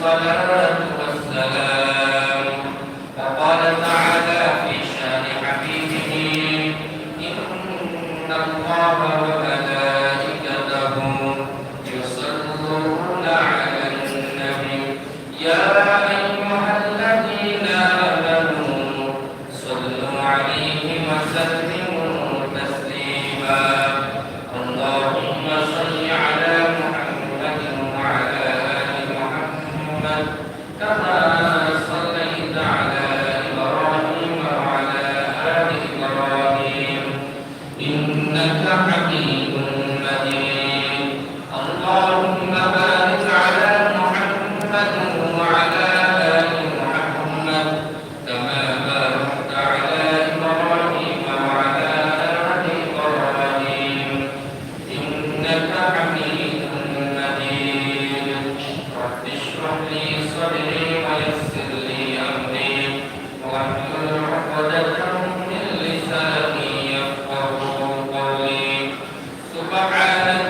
trabalhar سبحانك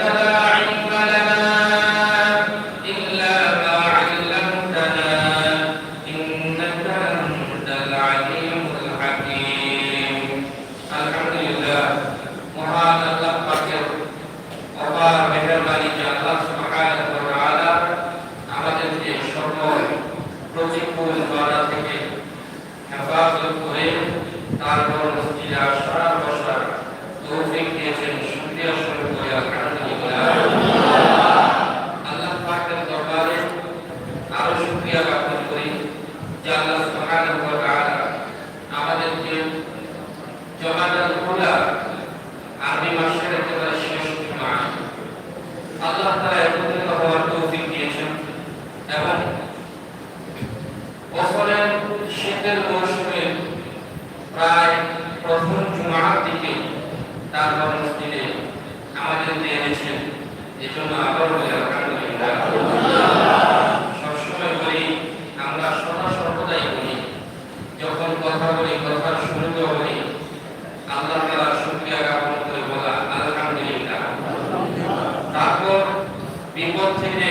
যে দিয়েছেন শীতের মৌসুমে প্রায় প্রথম জুমার দিকে তারপর মসজিদে আমাদেরকে এনেছেন। এই জন্য আবার আলহামদুলিল্লাহ সবসময় বলি আমরা সদা সর্বদাই বলি যখন কথা বলি কথা শুনতে বলি আল্লাহ তাআলা শুকরিয়া জ্ঞাপন করে বলা আলহামদুলিল্লাহ তারপর বিপদ থেকে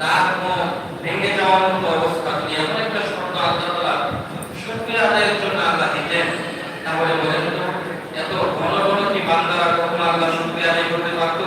তার মুখ ভেঙে যাওয়ার অবস্থা একটা শব্দ আল্লাহ শুকরিয়া আদায়ের জন্য আল্লাহ দিতেন। তাহলে বলেন এত ঘন ঘন কি বান্দারা কখনো আল্লাহ শুকরিয়া আদায় করতে পারতো?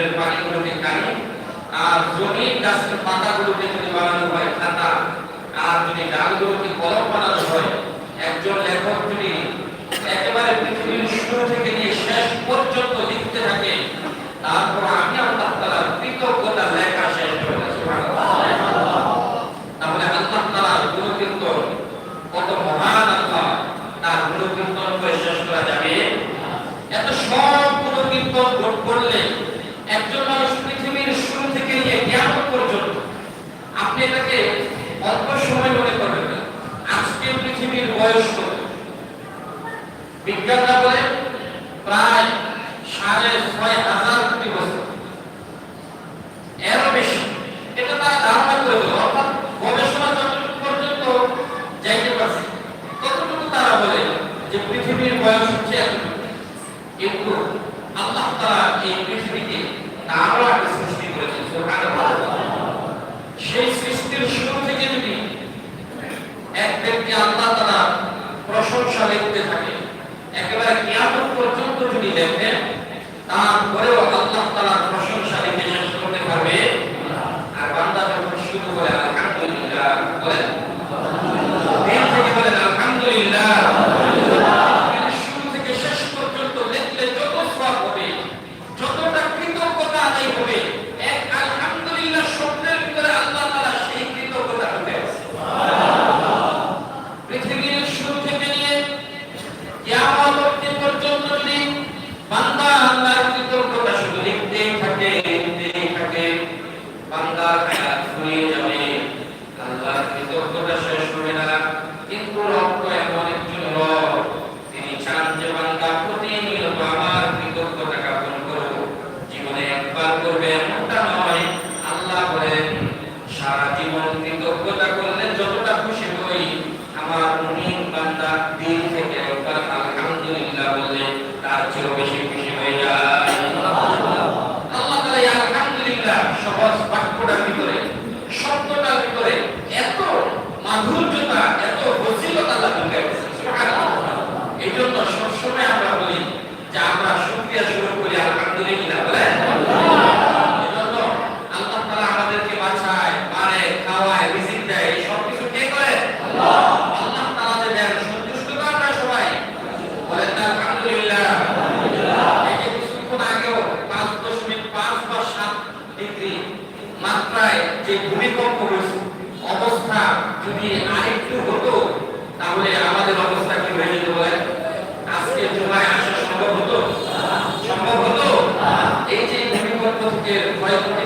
সমুদ্রের পানিগুলোকে কানি আর জমির গাছের পাতাগুলোকে যদি বানানো হয়, খাতা। আর যদি ডালগুলোকে কলম বানানো হয়, একজন লেখক যদি একেবারে পৃথিবীর শুরু থেকে নিয়ে শেষ পর্যন্ত লিখতে থাকে, তারপর আমি আল্লাহ তাআলার কৃতজ্ঞতা আপনি এটাকে অল্প সময় মনে করবেন না। আজকে পৃথিবীর বয়স বিজ্ঞানরা বলে প্রায় সাড়ে ছয় হাজার কোটি বছর। এর বেশি। এটা তার ধারণা করে অর্থাৎ গবেষণা যতটুকু পর্যন্ত যাইতে পারছে। ততটুকু তারা বলে যে পৃথিবীর বয়স হচ্ছে কিন্তু আল্লাহ তারা এই পৃথিবীকে তারা সৃষ্টি করেছে সরকারের ভালো সেই সৃষ্টির শুরু থেকে যদি এক ব্যক্তি আল্লাহ তালা প্রশংসা লিখতে থাকে, একেবারে জ্ঞাপন পর্যন্ত যদি দেখেন, তারপরেও আল্লাহ তালা প্রশংসা Mandar এর ভয়ঙ্কর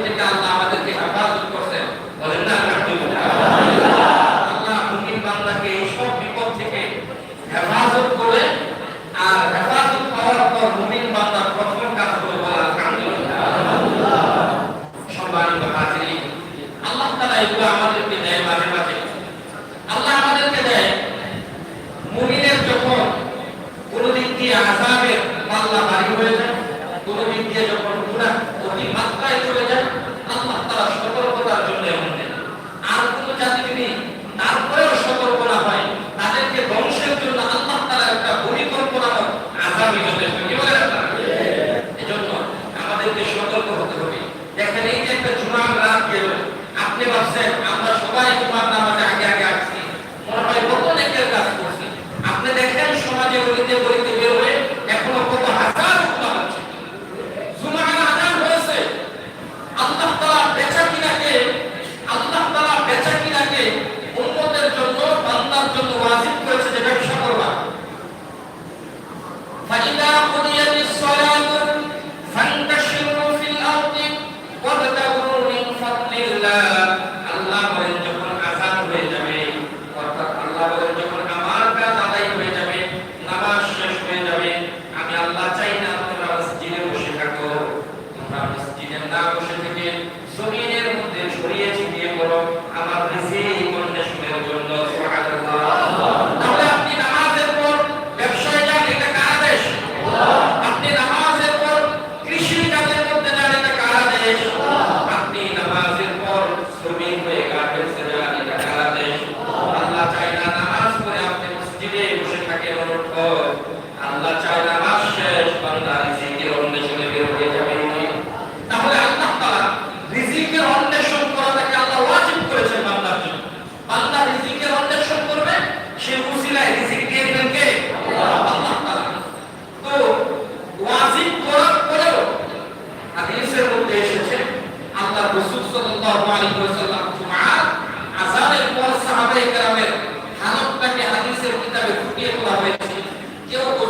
Yo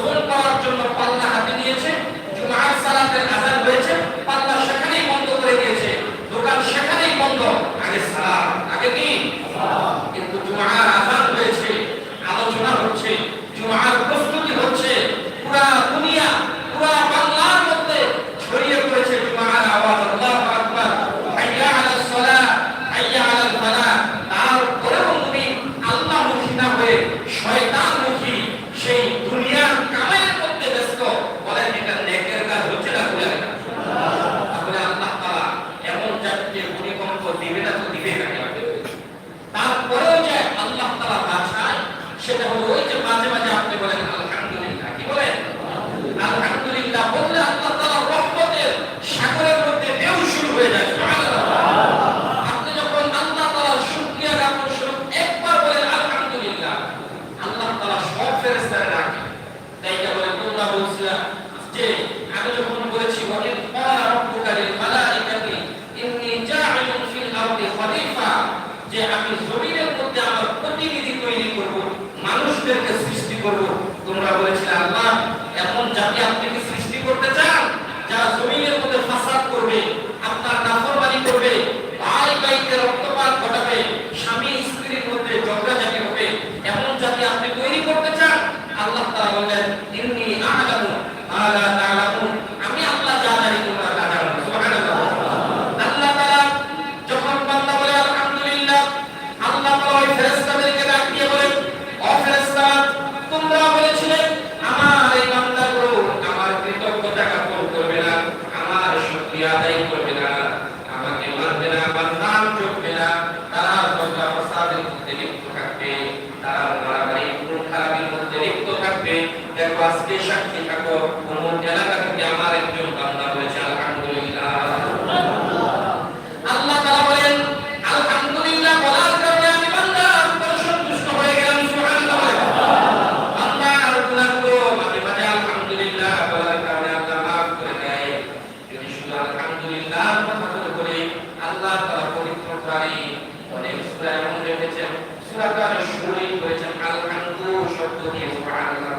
সৃষ্টি করব। তোমরা বলেছিলে আল্লাহ এখন জাতি আপনি সুরা রেখেছেন সুরাকার শুরু করেছেন আলহামদু শব্দ দিয়ে সুবহানাল্লাহ।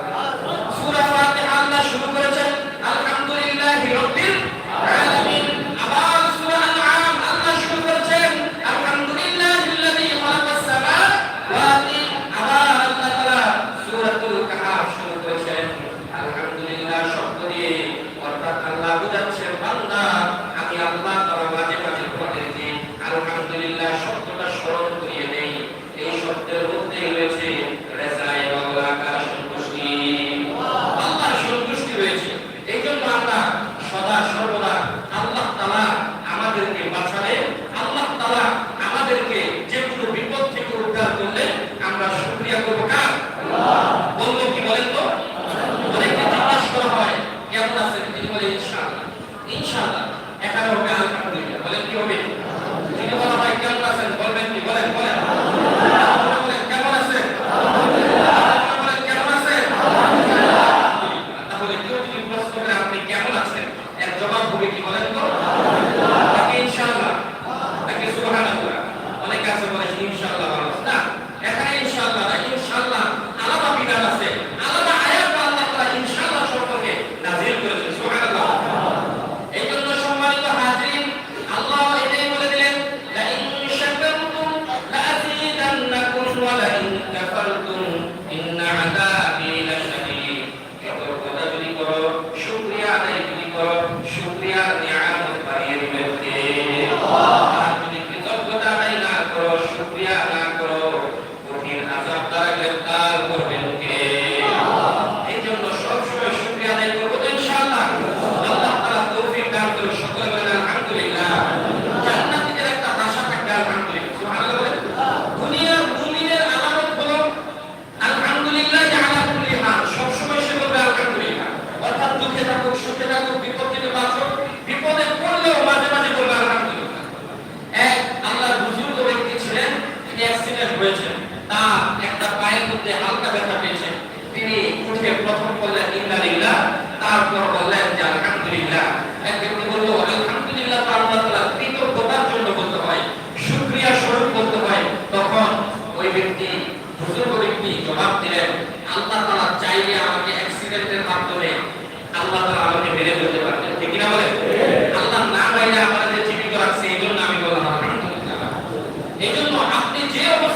সদা সর্বদা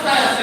Yes.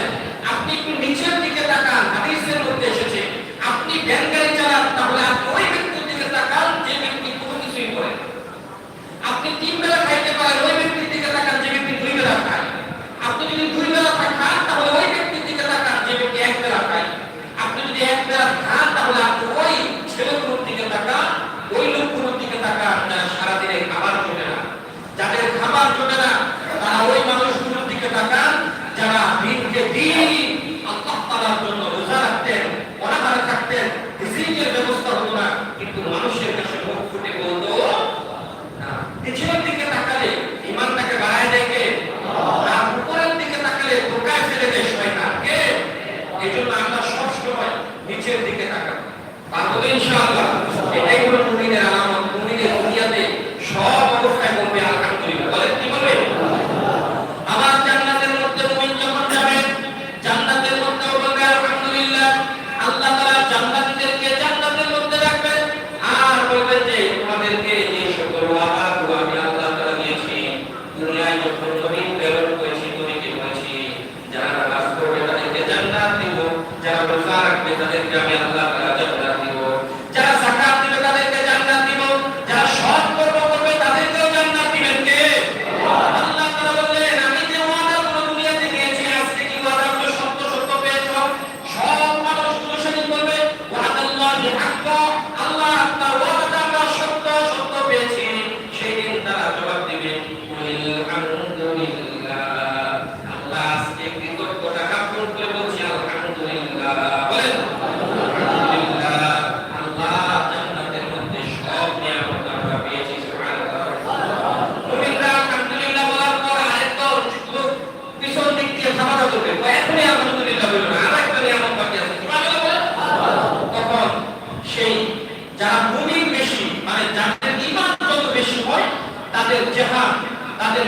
মুমিন বেশি মানে যাদের ইমান যত বেশি হয় তাদের জেহাদ তাদের